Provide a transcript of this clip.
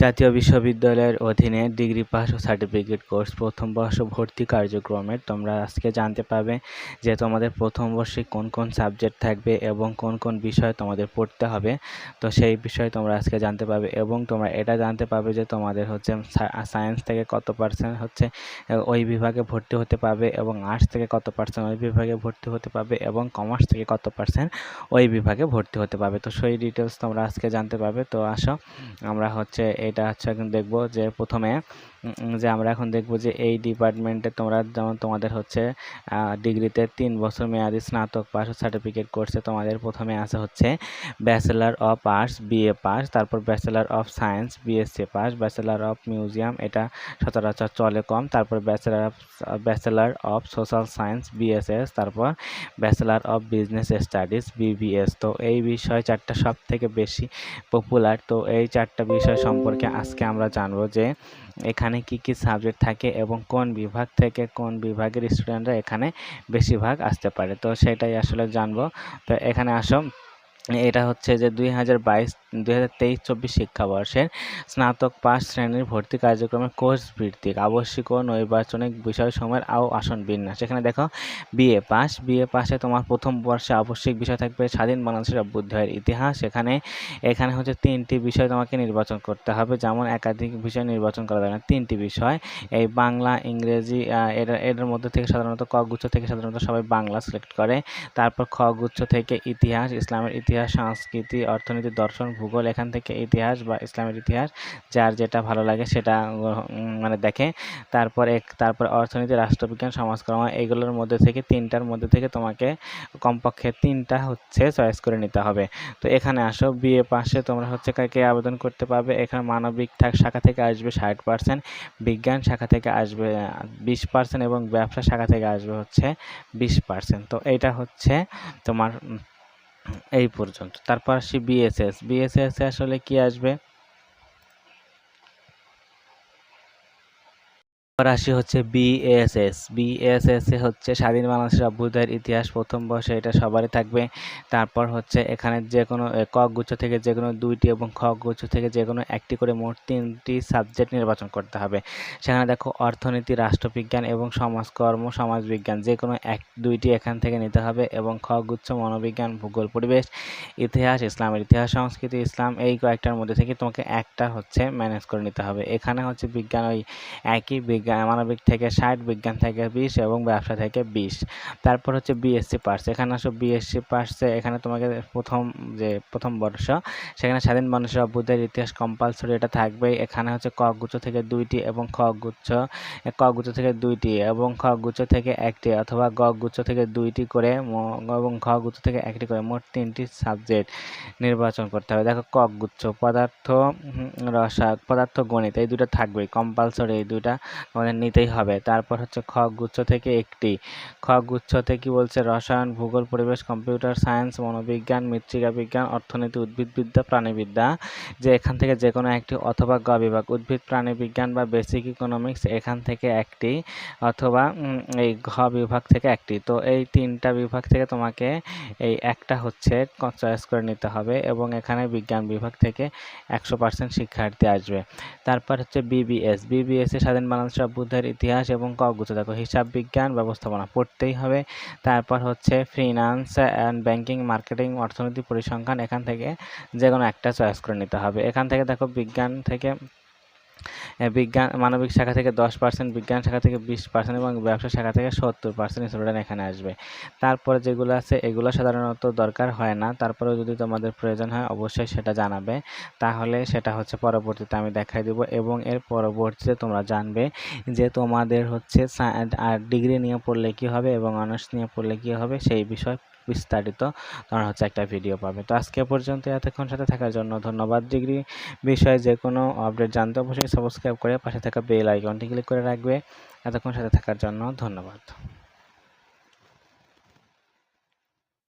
জাতীয় বিশ্ববিদ্যালয়ের অধীনে ডিগ্রি পাস ও সার্টিফিকেট কোর্স প্রথম বর্ষ ভর্তি কার্যক্রমে তোমরা আজকে জানতে পারবে যে তোমাদের প্রথম বর্ষে কোন কোন সাবজেক্ট থাকবে এবং কোন কোন বিষয় তোমাদের পড়তে হবে। তো সেই বিষয়ে তোমরা আজকে জানতে পারবে এবং তোমরা এটা জানতে পারবে যে তোমাদের হচ্ছে সায়েন্স থেকে কত পার্সেন্ট হচ্ছে ওই বিভাগে ভর্তি হতে পারবে এবং আর্টস থেকে কত পার্সেন্ট ওই বিভাগে ভর্তি হতে পারবে এবং কমার্স থেকে কত পার্সেন্ট ওই বিভাগে ভর্তি হতে পারবে। তো সেই ডিটেলস তোমরা আজকে জানতে পারবে। তো আসো, আমরা হচ্ছে এটা হচ্ছে এখন দেখব যে প্রথমে যে আমরা এখন দেখব যে এই ডিপার্টমেন্টে তোমরা যেমন তোমাদের হচ্ছে ডিগ্রিতে তিন বছর মেয়াদি স্নাতক পাস সার্টিফিকেট কোর্সে তোমাদের প্রথমে আছে হচ্ছে bachelor of arts BA pass তারপর bachelor of science BSc pass bachelor of museum এটা সচরাচর চলে কম, তারপর bachelor of bachelor of social science BSS তারপর bachelor of business studies BBS তো এই বিষয় চারটা সব থেকে বেশি পপুলার তো এই চারটা বিষয় সম্পর্কে আজকে আমরা জানব যে এখানে কি কি সাবজেক্ট থাকে এবং কোন বিভাগ থেকে কোন বিভাগের স্টুডেন্টরা এখানে বেশিরভাগ আসতে পারে। তো সেটাই আসলে জানব। তো এখানে আসো। এটা হচ্ছে যে দুই হাজার বাইশ, দুই হাজার তেইশ চব্বিশ শিক্ষাবর্ষের স্নাতক পাস শ্রেণির ভর্তি কার্যক্রমে কোর্স ভিত্তিক আবশ্যিক ও নৈর্বাচনিক বিষয়সমূহের আও আসন বিন্যাস। এখানে দেখো, বিএ পাস, বিএ পাসে তোমার প্রথম বর্ষে আবশ্যিক বিষয় থাকবে স্বাধীন বাংলাদেশের অভ্যুদয়ের ইতিহাস। এখানে এখানে হচ্ছে তিনটি বিষয় তোমাকে নির্বাচন করতে হবে, যেমন একাধিক বিষয় নির্বাচন করা যাবে না, তিনটি বিষয়। এই বাংলা, ইংরেজি এর এটার মধ্যে থেকে সাধারণত ক গুচ্ছ থেকে সাধারণত সবাই বাংলা সিলেক্ট করে। তারপর খ থেকে ইতিহাস, ইসলামের ইতিহাস ইতিহাস, সংস্কৃতি, অর্থনীতি, দর্শন, ভূগোল, এখান থেকে ইতিহাস বা ইসলামের ইতিহাস, যার যেটা ভালো লাগে সেটা মানে দেখে। তারপর এক, তারপর অর্থনীতি, রাষ্ট্রবিজ্ঞান, সমাজকর্ম, এগুলোর মধ্যে থেকে, তিনটার মধ্যে থেকে তোমাকে কমপক্ষে তিনটা হচ্ছে চয়েস করে নিতে হবে। তো এখানে আসো, বিএ পাশে তোমরা হচ্ছে কাকে আবেদন করতে পারবে? এখানে মানবিক থাক, শাখা থেকে আসবে ষাট পার্সেন্ট বিজ্ঞান শাখা থেকে আসবে বিশ পার্সেন্ট এবং ব্যবসা শাখা থেকে আসবে হচ্ছে বিশ পার্সেন্ট তো এইটা হচ্ছে তোমার এই পর্যন্ত। তারপর আসি বিএসএস বিএসএস আসলে কি আসবে? রাশি হচ্ছে বিএসএস বিএসএস হচ্ছে স্বাধীন বাংলাদেশের অভ্যুদয়ের ইতিহাস প্রথম বর্ষে এটা সবারই থাকবে। তারপর হচ্ছে এখানে যে কোনো ক গুচ্ছ থেকে যে কোনো দুইটি এবং খ গুচ্ছ থেকে যে কোনো একটি করে মোট তিনটি সাবজেক্ট নির্বাচন করতে হবে। সেখানে দেখো অর্থনীতি, রাষ্ট্রবিজ্ঞান এবং সমাজকর্ম, সমাজবিজ্ঞান যে কোনো এক, দুইটি এখান থেকে নিতে হবে এবং খ গুচ্ছ, মনোবিজ্ঞান, ভূগোল, পরিবেশ, ইতিহাস, ইসলামের ইতিহাস, সংস্কৃতি, ইসলাম এই কয়েকটার মধ্যে থেকে তোমাকে একটা হচ্ছে ম্যানেজ করে নিতে হবে। এখানে হচ্ছে বিজ্ঞান ওই একই বিজ্ঞান, মানবিক থেকে ষাট, বিজ্ঞান থেকে বিশ এবং ব্যবসা থেকে বিশ। তারপর হচ্ছে বিএসসি পার্স এখানে আসো বিএসসি পার্সে এখানে তোমাকে প্রথম যে প্রথম বর্ষ, সেখানে স্বাধীন মানুষের অভ্যুদয়ের ইতিহাস কম্পালসরি এটা থাকবেই এখানে হচ্ছে ক গুচ্ছ থেকে দুইটি এবং খ গুচ্ছ ক গুচ্ছ থেকে দুইটি এবং খ গুচ্ছ থেকে একটি অথবা গ গুচ্ছ থেকে দুইটি করে এবং খ গুচ্ছ থেকে একটি করে মোট তিনটি সাবজেক্ট নির্বাচন করতে হবে। দেখো ক গুচ্ছ, পদার্থ রসা পদার্থ গণিত এই দুটো থাকবেই কম্পালসরি এই দুটা আমাদের নিতেই হবে। তারপর হচ্ছে খ গুচ্ছ থেকে একটি। খ গুচ্ছতে কি বলছে রসায়ন, ভূগোল, পরিবেশ, কম্পিউটার সায়েন্স, মনোবিজ্ঞান, মৃত্তিকা বিজ্ঞান, অর্থনীতি উদ্ভিদবিদ্যা প্রাণীবিদ্যা, যে এখান থেকে যে কোনো একটি অথবা গ বিভাগ, উদ্ভিদ, প্রাণীবিজ্ঞান বা বেসিক ইকোনমিক্স এখান থেকে একটি অথবা এই ঘ বিভাগ থেকে একটি। তো এই তিনটা বিভাগ থেকে তোমাকে এই একটা হচ্ছে চয়েস করে নিতে হবে এবং এখানে বিজ্ঞান বিভাগ থেকে একশো পার্সেন্ট শিক্ষার্থী আসবে। তারপর হচ্ছে বিবিএস বিবিএস স্বাধীন বাংলাদেশ বুদ্ধের ইতিহাস এবং কগুচ্ছ দেখো, হিসাব বিজ্ঞান ব্যবস্থাপনা পড়তেই হবে। তারপর হচ্ছে ফিনান্স অ্যান্ড ব্যাংকিং মার্কেটিং অর্থনীতি, পরিসংখ্যান, এখান থেকে যে কোনো একটা চয়েস করে নিতে হবে। এখান থেকে দেখো বিজ্ঞান থেকে বিজ্ঞান, মানবিক শাখা থেকে দশ পার্সেন্ট বিজ্ঞান শাখা থেকে বিশ পার্সেন্ট এবং ব্যবসা শাখা থেকে সত্তর পার্সেন্ট স্টুডেন্ট এখানে আসবে। তারপরে যেগুলো আছে, এগুলো সাধারণত দরকার হয় না। তারপরেও যদি তোমাদের প্রয়োজন হয়, অবশ্যই সেটা জানাবে। তাহলে সেটা হচ্ছে পরবর্তীতে আমি দেখাই দেবো এবং এর পরবর্তীতে তোমরা জানবে যে তোমাদের হচ্ছে ডিগ্রি নিয়ে পড়লে কী হবে এবং অনার্স নিয়ে পড়লে কী হবে সেই বিষয় বিস্তারিত তোমরা হচ্ছে একটা ভিডিও পাবে। তো আজকে পর্যন্ত এতক্ষণ সাথে থাকার জন্য ধন্যবাদ। ডিগ্রি বিষয়ে যে কোনো আপডেট জানতে অবশ্যই সাবস্ক্রাইব করে পাশে থাকা বেল আইকনটি ক্লিক করে রাখবে। এতক্ষণ সাথে থাকার জন্য ধন্যবাদ।